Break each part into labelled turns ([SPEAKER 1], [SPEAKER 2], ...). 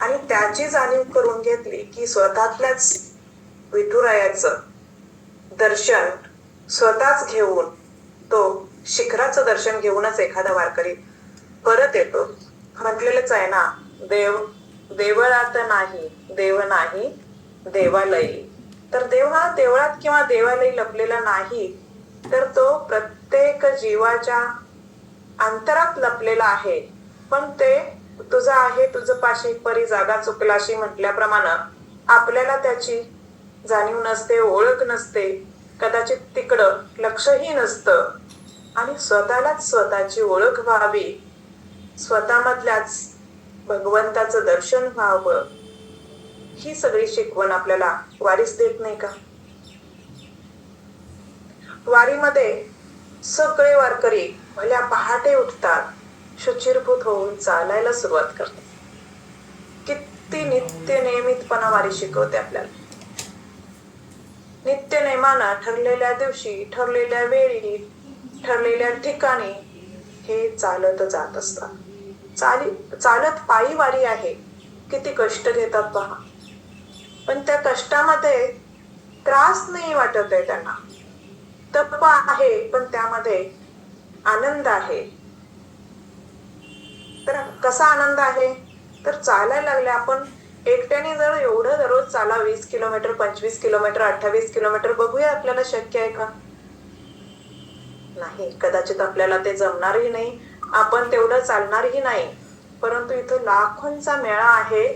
[SPEAKER 1] आणि त्याची जाणीव करून घेतली की स्वतःतल्याच विठुरायाचं दर्शन स्वतःच घेऊन तो शिखराचं दर्शन घेऊनच एखादा वारकरी परत येतो. म्हटलेलंच आहे ना देव देवळात नाही देव नाही देवालयी. तर देव हा देवळात किंवा देवालयी लपलेला नाही तर तो प्रत्येक जीवाच्या अंतरात लपलेला आहे. पण ते तुझं आहे तुझं पाशी परी जागा चुकलाशी म्हटल्याप्रमाणे आपल्याला त्याची जाणीव नसते ओळख नसते. कदाचित तिकडं लक्षही नसतं. आणि स्वतःलाच स्वतःची ओळख व्हावी. स्वतःमधल्याच भगवंताचं दर्शन व्हावं. ही सगळी शिकवण आपल्याला वारीस देत नाही का? वारीमध्ये सगळे वारकरी भल्या पहाटे उठतात. शुचिरभूत होऊन चालायला सुरुवात करते किती नित्य नियमितपणा वारी शिकवते आपल्याला. नित्य नेमाना ठरलेल्या दिवशी ठरलेल्या वेळी ठरलेल्या ठिकाणी हे चालत जात असतात. चाली चालत पायी वारी आहे किती कष्ट घेतात पहा. पण त्या कष्टामध्ये त्रास नाही वाटत आहे त्यांना. तप आहे पण त्यामध्ये आनंद आहे. तर कसा आनंद आहे? तर चालायला लागले आपण. एकट्याने जर एवढं दररोज चाला वीस किलोमीटर पंचवीस किलोमीटर अठ्ठावीस किलोमीटर बघूया आपल्याला शक्य आहे का? नाही कदाचित आपल्याला ते जमणारही नाही. आपण तेवढं चालणारही नाही. परंतु इथं लाखोंचा मेळा आहे.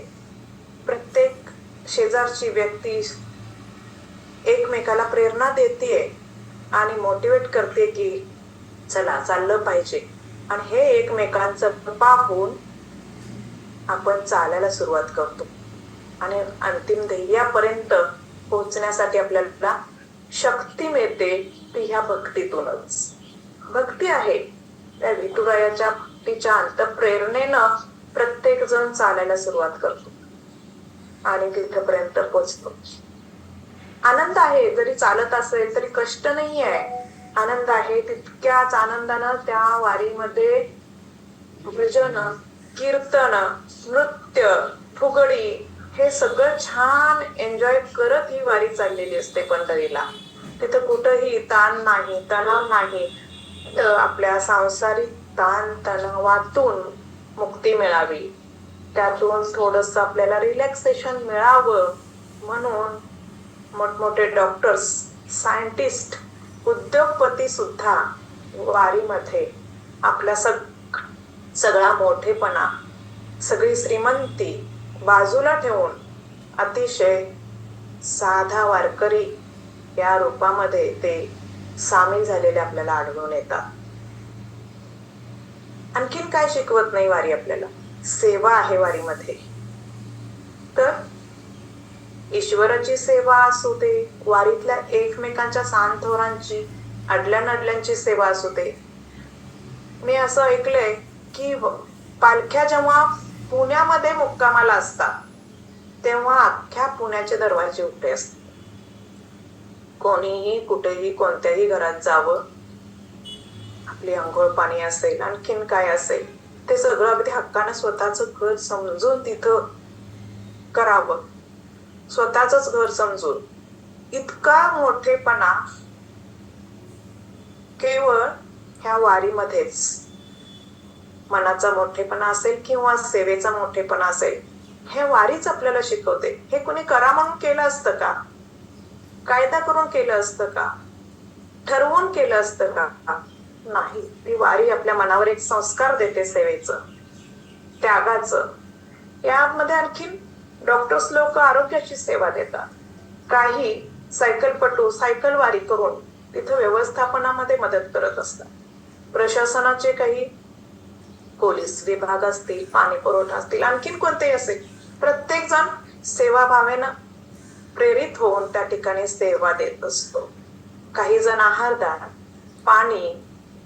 [SPEAKER 1] प्रत्येक शेजारची व्यक्ती एकमेकाला प्रेरणा देते आणि मोटिवेट करते की चला चाललं पाहिजे. आणि हे एकमेकांचं पाहून आपण चालायला सुरुवात करतो. आणि अंतिम ध्येयापर्यंत पोहोचण्यासाठी आपल्याला शक्ती मिळते ती ह्या भक्तीतूनच. भक्ती आहे. त्या विठुरायाच्या भक्तीच्या अंतप्रेरणेनं प्रत्येक जण चालायला सुरुवात करतो. आणि तिथपर्यंत पोचतो आनंद आहे जरी चालत असेल तरी कष्ट नाही आहे आनंद आहे. तितक्याच आनंदानं त्या वारीमध्ये भजन कीर्तन नृत्य फुगडी हे सगळं छान एन्जॉय करत ही वारी चाललेली असते पंढरीला. तिथं कुठंही ताण नाही तणाव नाही. तर आपल्या सांसारिक ताण तणावातून मुक्ती मिळावी. त्यातून थोडस आपल्याला रिलॅक्सेशन मिळावं म्हणून मोठमोठे डॉक्टर्स सायंटिस्ट उद्योगपती सुद्धा वारीमध्ये आपला सग सगळा मोठेपणा सगळी श्रीमंती बाजूला ठेवून अतिशय साधा वारकरी या रूपामध्ये ते सामील झालेले आपल्याला आढळून येतात. आणखीन काय शिकवत नाही वारी आपल्याला? सेवा आहे वारीमध्ये. तर ईश्वराची सेवा असू दे वारीतल्या एकमेकांच्या सांथोरांची अडल्या नडल्यांची सेवा असू दे. मी असं ऐकलंय की पालख्या जेव्हा पुण्यामध्ये मुक्कामाला असतात तेव्हा अख्ख्या पुण्याचे दरवाजे उघडे असतात. कोणीही कुठेही कोणत्याही घरात जावं. आपली आंघोळ पाणी असेल आणखीन काय असेल ते सगळं अगदी हक्कानं स्वतःच घर समजून तिथं करावं. स्वतःच घर समजून. इतका मोठेपणा केवळ ह्या वारीमध्येच. मनाचा मोठेपणा असेल किंवा सेवेचा मोठेपणा असेल हे वारीच आपल्याला शिकवते. हे कुणी करा म्हणून केलं असतं का? कायदा करून केलं असतं का? ठरवून केलं असतं का? नाही. ती वारी आपल्या मनावर एक संस्कार देते सेवेचं त्यागाचं. यामध्ये आणखीन डॉक्टर्स लोक आरोग्याची सेवा देतात. काही सायकलपटू सायकलवारी करून तिथं व्यवस्थापनामध्ये मदत करत असतात. प्रशासनाचे काही पोलीस विभाग असतील पाणी पुरवठा असतील आणखीन कोणतेही असेल प्रत्येक जण सेवाभावेनं प्रेरित होऊन त्या ठिकाणी सेवा देत असतो. काही जण आहारदार पाणी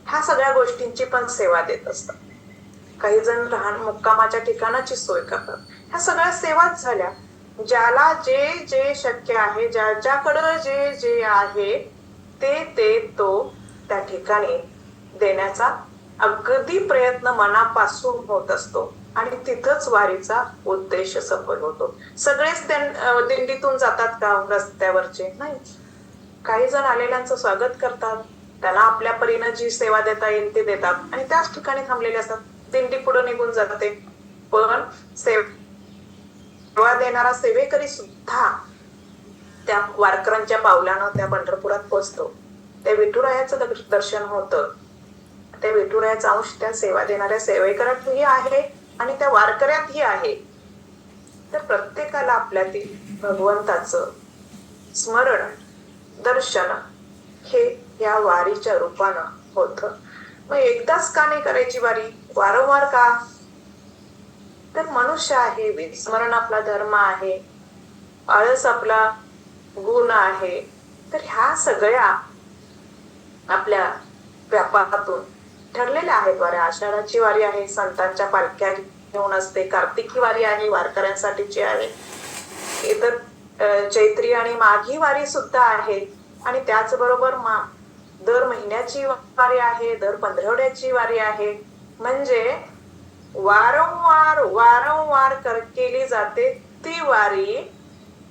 [SPEAKER 1] ह्या सगळ्या गोष्टींची पण सेवा देत असतात. काही जण राहण मुक्कामाच्या ठिकाणाची सोय करतात. ह्या सगळ्या सेवाच झाल्या. ज्याला जे जे शक्य आहे ज्याच्याकडं जे जे आहे ते ते तो त्या ठिकाणी देण्याचा अगदी प्रयत्न मनापासून होत असतो. आणि तिथंच वारीचा उद्देश सफल होतो. सगळेच त्यां- दिंडीतून जातात का रस्त्यावरचे? नाही. काही जण आलेल्यांचं स्वागत करतात. त्यांना आपल्या परीनं जी सेवा देता येईल ती देतात. आणि त्याच ठिकाणी थांबलेले असतात. दिंडी पुढे निघून जाते. पण सेवा देणारा सेवेकरी सुद्धा त्या वारकऱ्यांच्या पावलानं त्या पंढरपुरात पोहोचतो त्या विठुरायाचं दर्शन होतं. त्या विठुरायाचा अंश त्या सेवा देणाऱ्या सेवेकरातही आहे आणि त्या वारकऱ्यातही आहे. तर प्रत्येकाला आपल्यातील भगवंताचं स्मरण दर्शन हे या वारीच्या रूपानं होत. मग एकदाच का नाही करायची वारी? वारंवार का? तर मनुष्य आहे विस्मरण आपला धर्म आहे. आळस आपला गुण आहे. तर ह्या सगळ्या आपल्या व्यापारातून ठरलेल्या आहेत वाऱ्या. आषाढाची वारी आहे संतांच्या पालख्या घेऊन असते कार्तिकी वारी आहे वारकऱ्यांसाठीची आहे. इतर चैत्री आणि माघी वारी सुद्धा आहे आणि त्याचबरोबर मा दर महिन्याची वारी आहे दर पंधरवड्याची वारी आहे. म्हणजे वारंवार वारंवार कर केली जाते ती वारी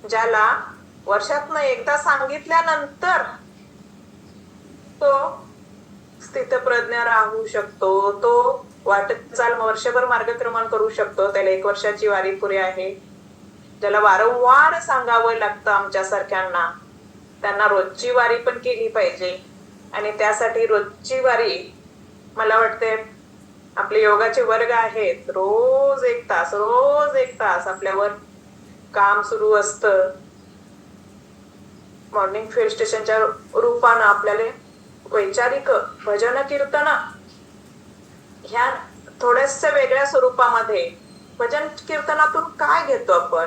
[SPEAKER 1] ज्याला वर्षातनं एकदा सांगितल्यानंतर तो स्थितप्रज्ञ राहू शकतो. तो वाटचाल वर्षभर मार्गक्रमण करू शकतो. त्याला एक वर्षाची वारी पुरी आहे. ज्याला वारंवार सांगावं लागतं आमच्यासारख्यांना त्यांना रोजची वारी पण केली पाहिजे. आणि त्यासाठी रोजची वारी मला वाटते आपले योगाचे वर्ग आहेत रोज एक तास रोज एक तास आपल्यावर काम सुरू असतं. मॉर्निंग फील्ड स्टेशनच्या रूपानं आपल्याला वैचारिक भजन कीर्तन ह्या थोड्याशा वेगळ्या स्वरूपामध्ये भजन कीर्तनातून काय घेतो आपण?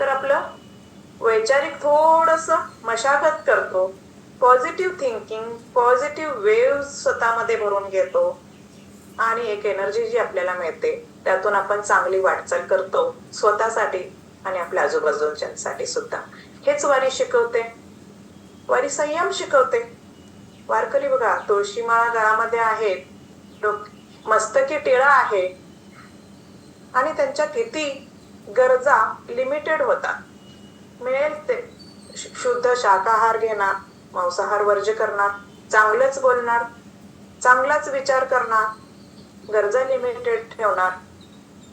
[SPEAKER 1] तर आपलं वैचारिक थोडस मशागत करतो. पॉझिटिव्ह थिंकिंग पॉझिटिव्ह वेव्ह स्वतःमध्ये भरून घेतो. आणि एक एनर्जी जी आपल्याला मिळते त्यातून आपण चांगली वाटचाल करतो स्वतःसाठी आणि आपल्या आजूबाजूच्यांसाठी सुद्धा. हेच वारी शिकवते. वारी संयम शिकवते. वारकरी बघा तुळशीमाळा गळामध्ये आहेत. मस्तकी टिळा आहे. आणि त्यांच्या किती गरजा लिमिटेड होतात. मिळेल ते. शुद्ध शाकाहार घेणार मांसाहार वर्ज करणार चांगलंच बोलणार चांगलाच विचार करणार गरजा लिमिटेड ठेवणार.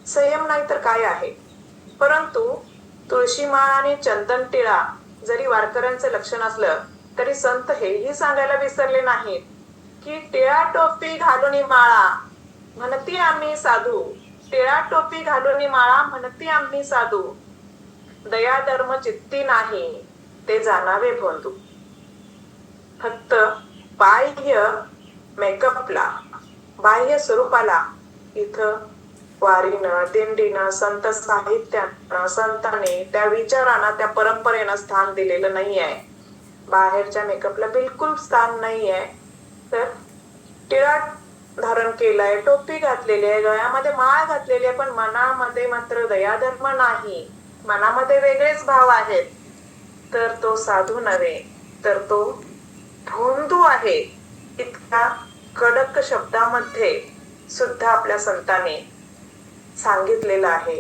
[SPEAKER 1] संयम नाही तर काय आहे? परंतु तुळशीमाळ आणि चंदन टिळा जरी वारकऱ्यांचं लक्षण असलं तरी संत हेही सांगायला विसरले नाहीत की टिळा टोपी घालून माळा म्हणती आम्ही साधू. टिळा टोपी घालून माळा म्हणती आम्ही साधू. दया धर्म चित्ती नाही ते जाणावे बंधू. फक्त बाह्य मेकअपला. बाह्य स्वरूपाला. इथं वारीनं दिंडीनं संत साहित्यानं संतांनी त्या विचारांना त्या परंपरेनं स्थान दिलेलं नाही आहे बाहेरच्या मेकअपला बिलकुल स्थान नाही आहे तर टिळा धारण केलाय टोपी घातलेली आहे गळ्यामध्ये माळ घातलेली आहे पण मनामध्ये मात्र दयाधर्म नाही. मनामध्ये वेगळेच भाव आहेत. तर तो साधू नव्हे तर तो धोंदू आहे. इतका कडक शब्दामध्ये सुद्धा आपल्या संतांनी सांगितलेलं आहे.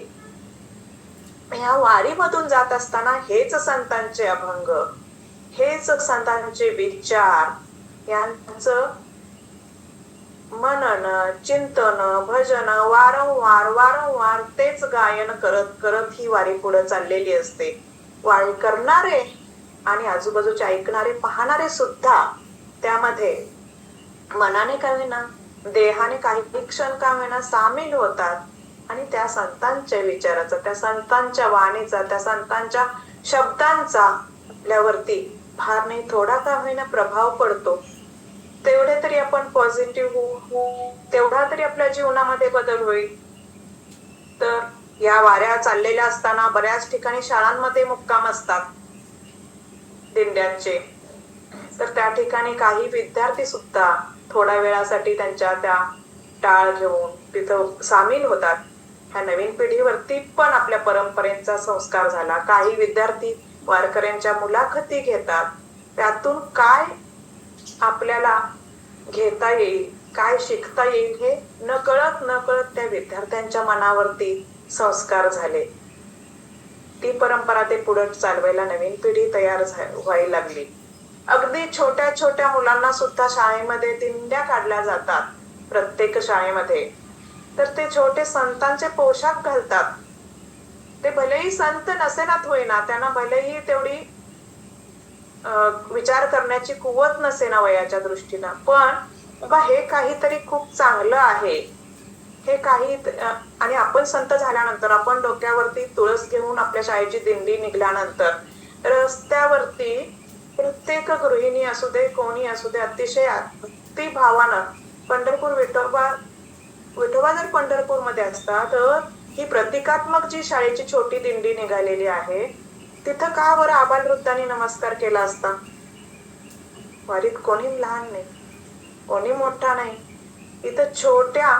[SPEAKER 1] या वारीमधून जात असताना हेच संतांचे अभंग हेच संतांचे विचार यांचं मनन चिंतन भजन वारंवार वारंवार तेच गायन करत करत ही वारी पुढे चाललेली असते. वारी करणारे आणि आजूबाजूचे ऐकणारे पाहणारे सुद्धा त्यामध्ये मनाने का होईना देहाने काही क्षण का होईना सामील होतात. आणि त्या संतांच्या विचाराचा त्या संतांच्या वाणीचा त्या संतांच्या शब्दांचा आपल्यावरती फार नाही थोडा का होईना प्रभाव पडतो. तेवढे तरी आपण पॉझिटिव्ह होऊ तेवढा तरी आपल्या जीवनामध्ये बदल होईल. तर या वाऱ्या चाललेल्या असताना बऱ्याच ठिकाणी शाळांमध्ये मुक्काम असतात. दिंड्यांचे. तर त्या ठिकाणी काही विद्यार्थी सुद्धा थोड्या वेळासाठी त्यांच्या त्या टाळ घेऊन तिथं सामील होतात. ह्या नवीन पिढीवरती पण आपल्या परंपरेचा संस्कार झाला. काही विद्यार्थी वारकऱ्यांच्या मुलाखती घेतात. त्यातून काय आपल्याला घेता येईल काय शिकता येईल हे नकळत नकळत त्या विद्यार्थ्यांच्या मनावरती संस्कार झाले. ती परंपरा ते पुढे चालवायला नवीन पिढी तयार झा- व्हायला लागली. अगदी छोट्या छोट्या मुलांना सुद्धा शाळेमध्ये दिंड्या काढल्या जातात प्रत्येक शाळेमध्ये. तर ते छोटे संतांचे पोशाख घालतात. ते भलेही संत नसेनात होईना त्यांना भलेही तेवढी विचार करण्याची कुवत नसेना वयाच्या दृष्टीनं. पण बाबा हे काहीतरी खूप चांगलं आहे. हे काही आणि आपण संत झाल्यानंतर आपण डोक्यावरती तुळस घेऊन आपल्या शाळेची दिंडी निघाल्यानंतर रस्त्यावरती प्रत्येक गृहिणी असू दे कोणी असू दे अतिशय अति भावानं पंढरपूर विठोबा विठोबा जर पंढरपूरमध्ये असता तर ही प्रतिकात्मक जी शाळेची छोटी दिंडी निघालेली आहे तिथं का बरं आबाल वृद्धांनी नमस्कार केला असता? वारीत कोणी लहान नाही कोणी मोठा नाही. इथं छोट्या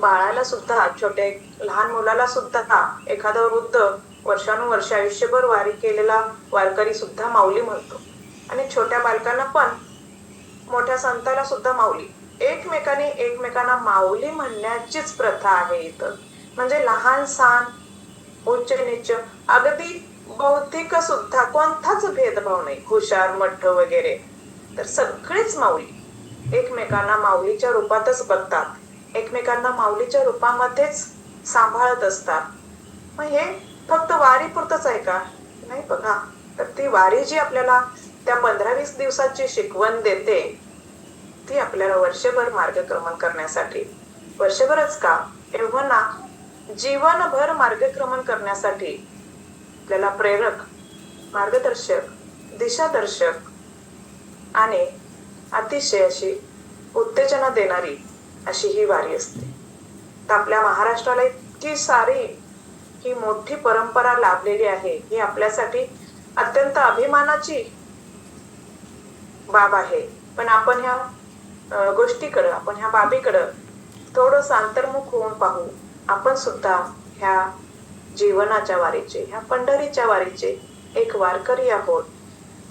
[SPEAKER 1] बाळाला सुद्धा छोट्या लहान मुलाला सुद्धा एखादा वृद्ध वर्षानुवर्ष आयुष्यभर वारी केलेला वारकरी सुद्धा माऊली म्हणतो. आणि छोट्या बालकांना पण मोठ्या संताला सुद्धा माऊली. एकमेकांनी एकमेकांना माऊली म्हणण्याचीच प्रथा आहे इथं. म्हणजे लहान सहान उच्च निच अगदी बौद्धिक सुद्धा कोणताच भेदभाव नाही. हुशार मठ वगैरे. तर सगळेच माऊली एकमेकांना माऊलीच्या रूपातच बघतात. एकमेकांना माऊलीच्या रूपामध्येच सांभाळत असतात. मग हे फक्त वारी पुरतच आहे का? नाही बघा. तर ती वारी जी आपल्याला त्या पंधरा वीस दिवसाची शिकवण देते ती आपल्याला वर्षभर मार्गक्रमण करण्यासाठी. वर्षभरच का? एवढं ना? जीवनभर मार्गक्रमण करण्यासाठी आपल्याला प्रेरक मार्गदर्शक दिशादर्शक आणि अतिशय अशी उत्तेजना देणारी अशी ही वारी असते. तर आपल्या महाराष्ट्राला इतकी सारी ही मोठी परंपरा लाभलेली आहे ही आपल्यासाठी अत्यंत अभिमानाची बाब आहे. पण आपण ह्या गोष्टीकडं आपण ह्या बाबीकडं थोडंसं अंतर्मुख होऊन पाहू. आपण सुद्धा ह्या जीवनाच्या वारीचे ह्या पंढरीच्या वारीचे एक वारकरी आहोत.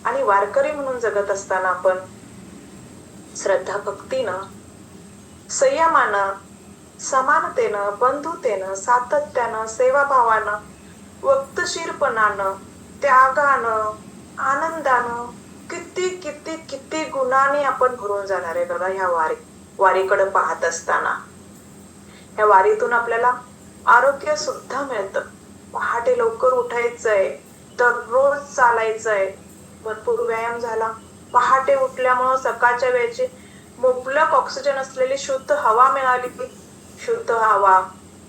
[SPEAKER 1] आणि वारकरी म्हणून जगत असताना आपण श्रद्धा भक्तीनं संयमानं समानतेनं बंधुतेनं सातत्यानं सेवाभावानं वक्तशीरपणानं त्यागानं आनंदानं किती किती किती गुणांनी आपण भरून जाणार आहे बघा ह्या वारी वारीकडे पाहत असताना. ह्या वारीतून आपल्याला आरोग्य सुद्धा मिळतं. पहाटे लवकर उठायचंय दररोज चालायचंय भरपूर व्यायाम झाला. पहाटे उठल्यामुळं सकाळच्या वेळेची मुबलक ऑक्सिजन असलेली शुद्ध हवा मिळाली. शुद्ध हवा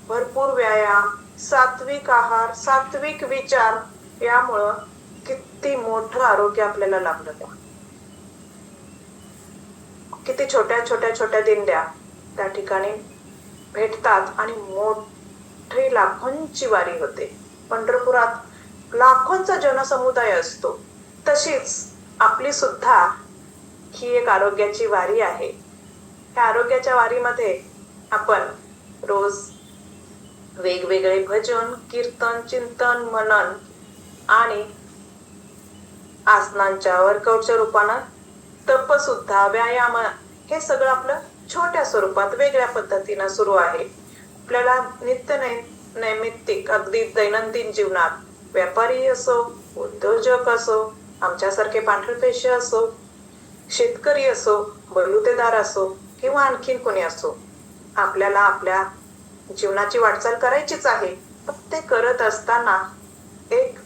[SPEAKER 1] भरपूर व्यायाम सात्विक आहार सात्विक विचार यामुळं किती मोठं आरोग्य आपल्याला लाभलं त्या. किती छोट्या छोट्या छोट्या दिंड्या त्या ठिकाणी भेटतात आणि मोठी लाखोंची वारी होते. पंढरपुरात लाखोंचा जनसमुदाय असतो. तशीच आपली सुद्धा ही एक आरोग्याची वारी आहे. ह्या आरोग्याच्या वारीमध्ये आपण रोज वेगवेगळे भजन कीर्तन चिंतन मनन आणि आसनांच्या वर्कआउटच्या रूपानं तप सुद्धा व्यायाम हे सगळं आपलं छोट्या स्वरूपात वेगळ्या पद्धतीनं सुरू आहे. आपल्याला नित्य नै नैमित्तिक अगदी दैनंदिन जीवनात व्यापारी असो उद्योजक असो आमच्यासारखे पांढरपेशी असो शेतकरी असो बलुतेदार असो किंवा आणखीन कोणी असो आपल्याला आपल्या जीवनाची वाटचाल करायचीच आहे. पण ते करत असताना एक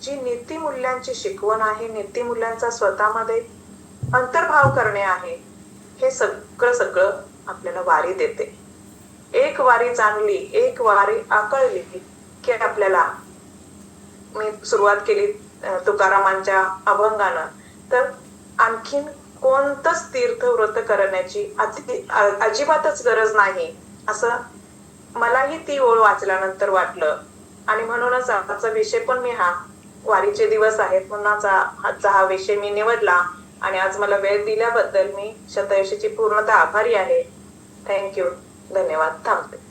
[SPEAKER 1] जी नीतिमूल्यांची शिकवण आहे नीतिमूल्यांचा स्वतःमध्ये अंतर्भाव करणे आहे हे सगळं सगळं आपल्याला वारी देते. एक वारी जाणली एक वारी आकळली की आपल्याला मी सुरुवात केली तुकारामांच्या अभंगानं. तर आणखीन कोणतंच तीर्थव्रत करण्याची अति अजिबातच गरज नाही असं मलाही ती ओळ वाचल्यानंतर वाटलं. आणि म्हणूनच आजचा विषय पण मी हा वारीचे दिवस आहेत म्हणून आजचा आजचा हा विषय मी निवडला आणि आज मला वेळ दिल्याबद्दल मी शतयशीची पूर्णतः आभारी आहे. थँक्यू धन्यवाद. थांबते.